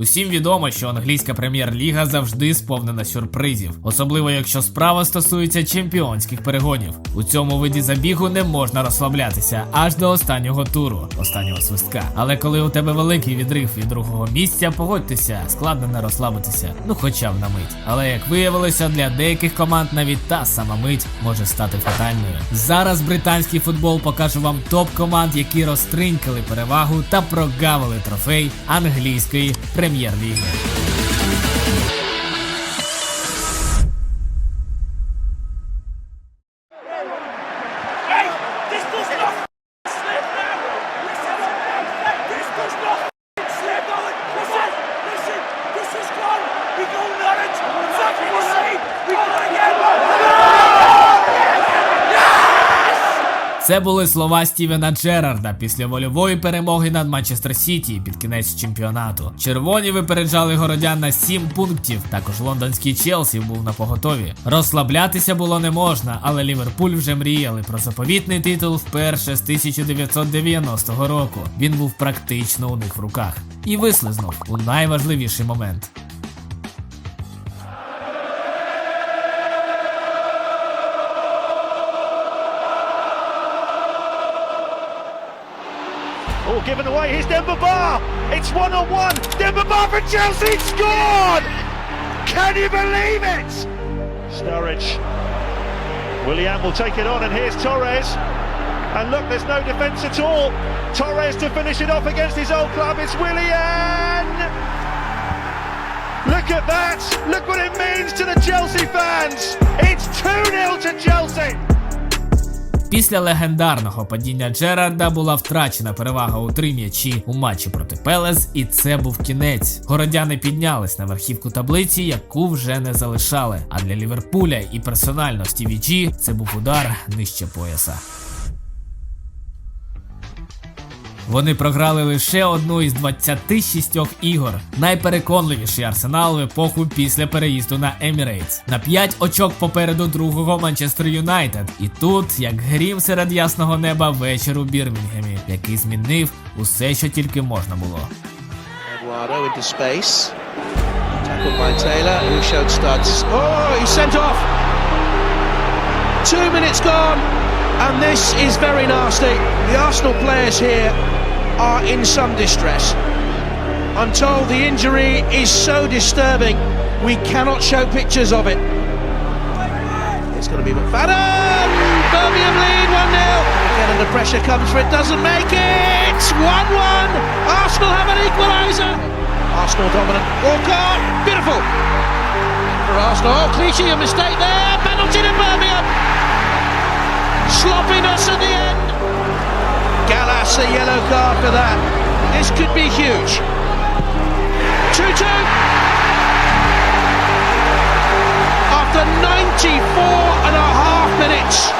Усім відомо, що англійська прем'єр-ліга завжди сповнена сюрпризів, особливо якщо справа стосується чемпіонських перегонів. У цьому виді забігу не можна розслаблятися аж до останнього туру, останнього свистка. Але коли у тебе великий відрив від другого місця, погодьтеся, складно не розслабитися, ну хоча б на мить. Але як виявилося, для деяких команд навіть та сама мить може стати фатальною. Зараз британський футбол покаже вам топ команд, які розтринькали перевагу та прогавили трофей англійської прем'єр-ліги. Це були слова Стівена Джерарда після вольової перемоги над Манчестер Сіті під кінець чемпіонату. Червоні випереджали городян на 7 пунктів. Також лондонський Челсі був на поготові. Розслаблятися було не можна, але Ліверпуль вже мріяли про заповітний титул вперше з 1990 року. Він був практично у них в руках і вислизнув у найважливіший момент. Oh, given away. Here's Demba Ba. It's one on one. Demba Ba for Chelsea scored. Can you believe it? Sturridge. Willian will take it on, and here's Torres. And look, there's no defence at all. Torres to finish it off against his old club. It's Willian. Look at that. Look what it means to the Chelsea fans. It's 2 0 to Chelsea. Після легендарного падіння Джерарда була втрачена перевага у три м'ячі у матчі проти Пелес, і це був кінець. Городяни піднялись на верхівку таблиці, яку вже не залишали. А для Ліверпуля і персонально Стіві Джі це був удар нижче пояса. Вони програли лише одну із 26 ігор. Найпереконливіший арсенал в епоху після переїзду на Емірейтс. На 5 очок попереду другого Манчестер Юнайтед. І тут, як грім серед ясного неба, вечір у Бірмінгемі, який змінив усе, що тільки можна було. Tackled by Taylor, who showed studs. Oh. Two minutes gone, and this is very nasty. The Arsenal players here are in some distress. I'm told the injury is so disturbing, we cannot show pictures of it. It's going to be McFadden! Birmingham lead 1 0. Again, under pressure comes for it, doesn't make it! 1 1. Arsenal have an equaliser. Arsenal dominant. Walker, beautiful. For Arsenal. Oh, Clichy, a mistake there. Penalty to Birmingham. Sloppiness at the end. Gallas, a yellow card for that. This could be huge. 2 2. After 94 and a half minutes.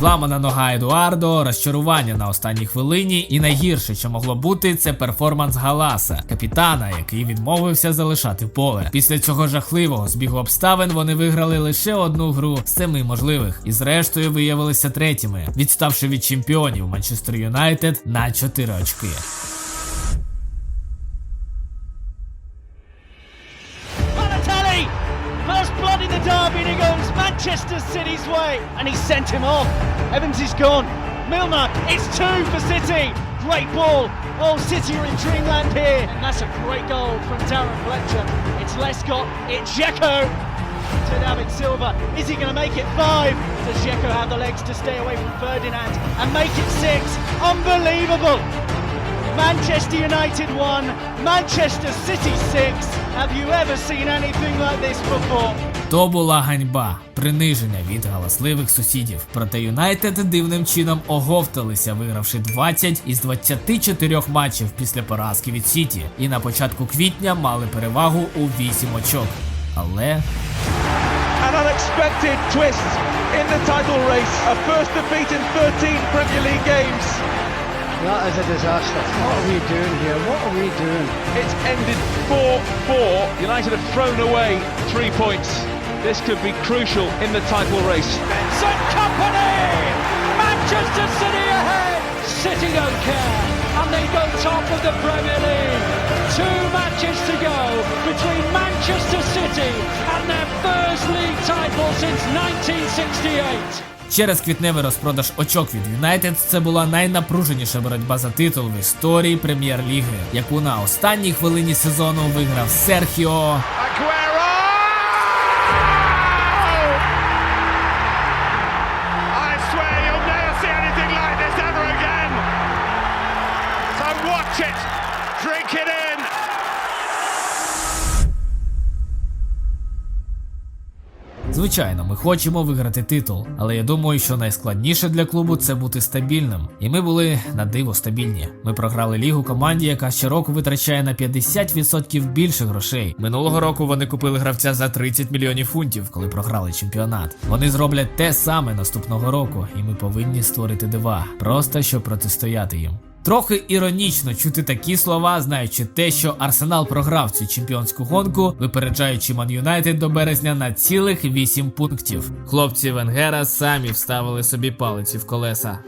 Зламана нога Едуардо, розчарування на останній хвилині, і найгірше, що могло бути, це перформанс Галаса, капітана, який відмовився залишати поле. Після цього жахливого збігу обставин вони виграли лише одну гру з семи можливих, і зрештою виявилися третіми, відставши від чемпіонів Манчестер Юнайтед на 4 очки. Manchester City's way and he sent him off. Evans is gone. Milner, it's two for City. Great ball. Oh, City are in dreamland here. And that's a great goal from Darren Fletcher. It's Lescott, it's Dzeko to David Silva. Is he going to make it five? Does Dzeko have the legs to stay away from Ferdinand and make it six? Unbelievable. Manchester United 1, Manchester City 6. Have you ever seen anything like this before? То була ганьба, приниження від галасливих сусідів. Проте Юнайтед дивним чином оговталися, вигравши 20 із 24 матчів після поразки від Сіті, і на початку квітня мали перевагу у 8 очок. Але An unexpected twist in the title race. A first defeat in 13 Premier League games. That is a disaster. What are we doing here? What are we doing? It's ended 4-4. United have thrown away three points. This could be crucial in the title race. Benson Company! Manchester City ahead! City don't care, and they go top of the Premier League. Two matches to go between Manchester City and their first league title since 1968. Через квітневий розпродаж очок від Юнайтед це була найнапруженіша боротьба за титул в історії прем'єр-ліги, яку на останній хвилині сезону виграв Серхіо Aguero! Звичайно, ми хочемо виграти титул, але я думаю, що найскладніше для клубу це бути стабільним. І ми були на диво стабільні. Ми програли лігу команді, яка щороку витрачає на 50% більше грошей. Минулого року вони купили гравця за 30 мільйонів фунтів, коли програли чемпіонат. Вони зроблять те саме наступного року, і ми повинні створити дива, просто щоб протистояти їм. Трохи іронічно чути такі слова, знаючи те, що Арсенал програв цю чемпіонську гонку, випереджаючи Ман Юнайтед до березня на цілих 8 пунктів. Хлопці Венгера самі вставили собі палиці в колеса.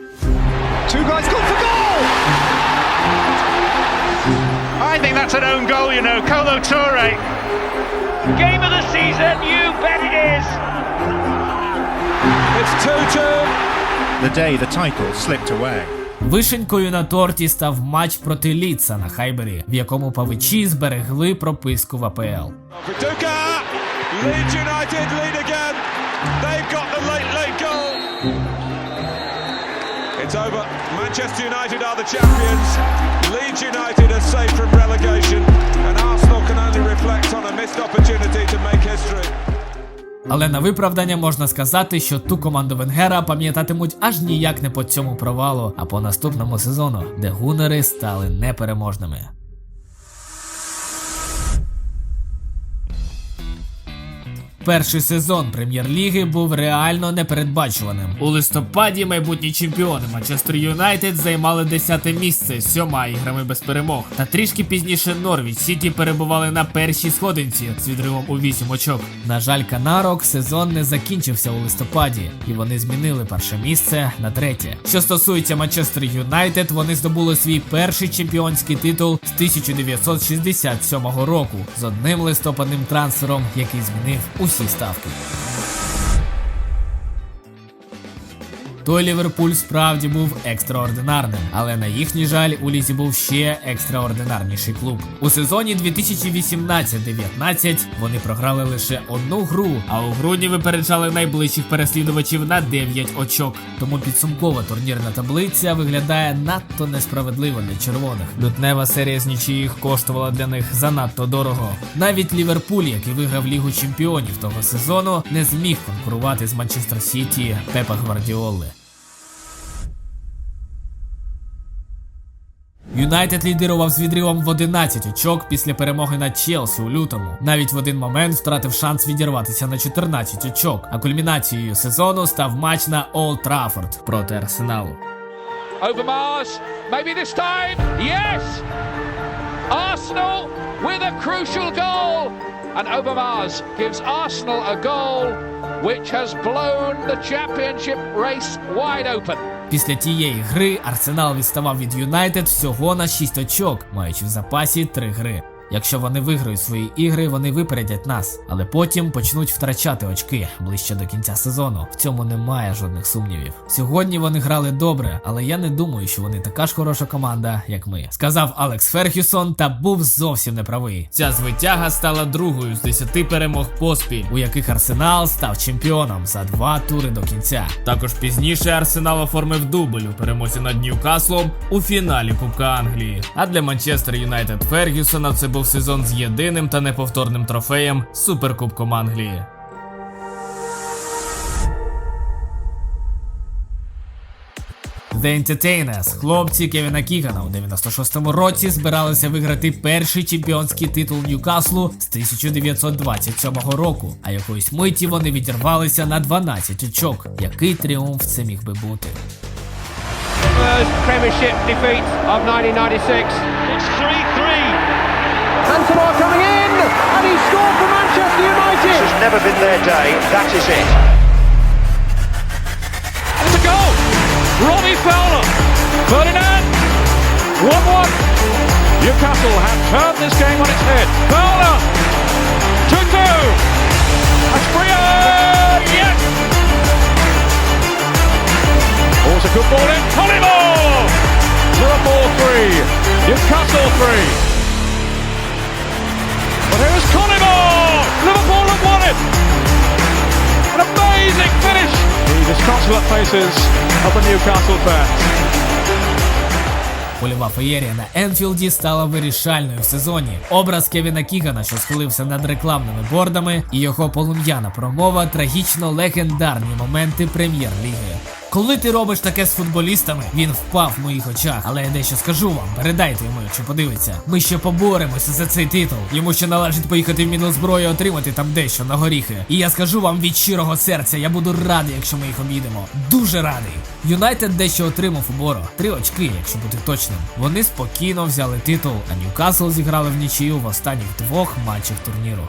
I think that's an own goal, you know, Colo Torre. Game of the season, you bet it is! It's 2-2. the day the title slipped away. Вишенькою на торті став матч проти Ліца на Хайбері, в якому павичі зберегли прописку в АПЛ. It's over. Manchester United are the champions. Leeds United are safe from relegation. And Arsenal can only reflect on a missed opportunity to make history. Але на виправдання можна сказати, що ту команду Венгера пам'ятатимуть аж ніяк не по цьому провалу, а по наступному сезону, де гунери стали непереможними. Перший сезон прем'єр-ліги був реально непередбачуваним. У листопаді майбутні чемпіони Манчестер Юнайтед займали 10 місце з сьома іграми без перемог. Та трішки пізніше Норвіч Сіті перебували на першій сходинці з відривом у 8 очок. На жаль, Канарок сезон не закінчився у листопаді, і вони змінили перше місце на третє. Що стосується Манчестер Юнайтед, вони здобули свій перший чемпіонський титул з 1967 року з одним листопадним трансфером, який змінив усі Simpsons Tafke. Той Ліверпуль справді був екстраординарним, але на їхній жаль у лізі був ще екстраординарніший клуб. У сезоні 2018-19 вони програли лише одну гру, а у грудні випереджали найближчих переслідувачів на 9 очок. Тому підсумкова турнірна таблиця виглядає надто несправедливо для червоних. Лютнева серія з нічиїх коштувала для них занадто дорого. Навіть Ліверпуль, який виграв Лігу чемпіонів того сезону, не зміг конкурувати з Манчестер Сіті Пепа Гвардіоли. Юнайтед лідирував з відривом в 11 очок після перемоги над Челсі у лютому. Навіть в один момент втратив шанс відірватися на 14 очок. А кульмінацією сезону став матч на Олд Траффорд проти Арсеналу. Over Mars, maybe this time, yes! Arsenal with a crucial goal! And Obermars gives Arsenal a goal which has blown the championship race wide open. Після тієї гри Арсенал відставав від Юнайтед всього на 6 очок, маючи в запасі 3 гри. Якщо вони виграють свої ігри, вони випередять нас, але потім почнуть втрачати очки ближче до кінця сезону. В цьому немає жодних сумнівів. Сьогодні вони грали добре, але я не думаю, що вони така ж хороша команда, як ми. Сказав Алекс Ферхюсон та був зовсім неправий. Ця звитяга стала другою з 10 перемог поспіль, у яких Арсенал став чемпіоном за два тури до кінця. Також пізніше Арсенал оформив дубль у перемозі над Ньюкаслом у фіналі Кубка Англії. А для Манчестер Юнайтед Фергюсона це був сезон з єдиним та неповторним трофеєм Суперкубком Англії. The Entertainers, хлопці Кевіна Кігана у 96-му році збиралися виграти перший чемпіонський титул Ньюкаслу з 1927 року. А якоїсь миті вони відірвалися на 12 очок. Який тріумф це міг би бути? Premiership defeat of 1996. It's 3-3. Cantona coming in, and he scored for Manchester United. This has never been their day. That is it. It's a goal! Robbie Fowler! Ferdinand! 1-1! Newcastle have turned this game on its head. Fowler! 2-2! Aspria! Yes! Oh, it's a good ball in. Collymore! Liverpool 3. Newcastle 3. Liverpool have won it! An amazing finish! The disconsolate faces of the Newcastle fans. Польова феєрія на Енфілді стала вирішальною в сезоні. Образ Кевіна Кігана, що схилився над рекламними бордами, і його полум'яна промова трагічно легендарні моменти прем'єр-ліги. Коли ти робиш таке з футболістами, він впав в моїх очах. Але я дещо скажу вам, передайте йому, якщо подивиться. Ми ще поборемося за цей титул. Йому ще належить поїхати в Мінозброю і отримати там дещо на горіхи. І я скажу вам від щирого серця, я буду радий, якщо ми їх об'їдемо. Дуже радий. Юнайтед дещо отримав у Боро. Три очки, якщо бути точним. Вони спокійно взяли титул, а Ньюкасл зіграли в нічию в останніх двох матчах турніру.